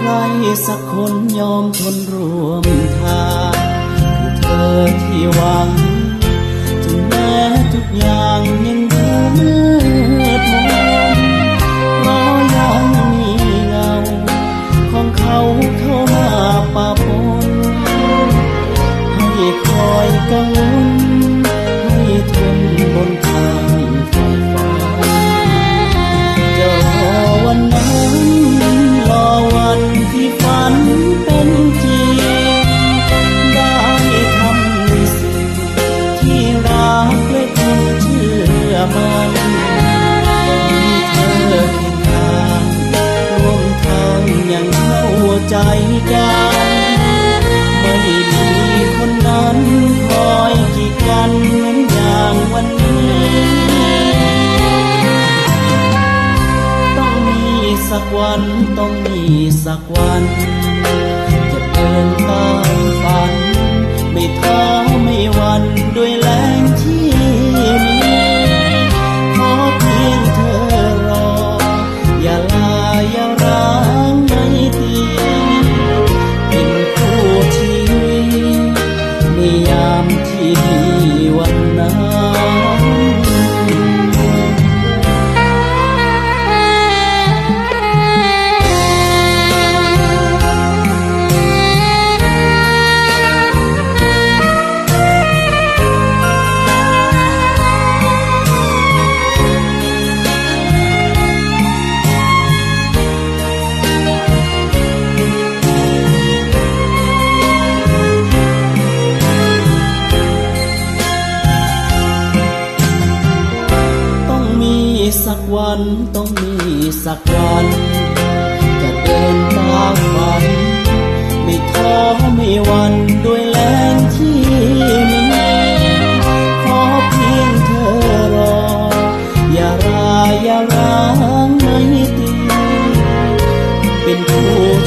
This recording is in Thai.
ใครสักคนยอมทนร่วมทางคือเธอที่หวังถึงแม้ทุกอย่างยังดูมืดมนเพราะยังมีเงา ของเขาเข้ามาปะปนให้คอยกังวล มันมีเธอเคียงข้างร่วมทางอย่างเข้าใจกันไม่มีคนนั้นคอยกีดกันเหมือนอย่างวันนี้ต้องมีสักวันต้องมีสักวันจะเดินตามฝัน ยามที่ กวันต้องมีสักวัน จะเดินตามฝัน ไม่ท้อไม่วันด้วยแรงที่มีขอเพียงเธอรอ อย่าราอย่าร้างไม่ตีเป็นผู้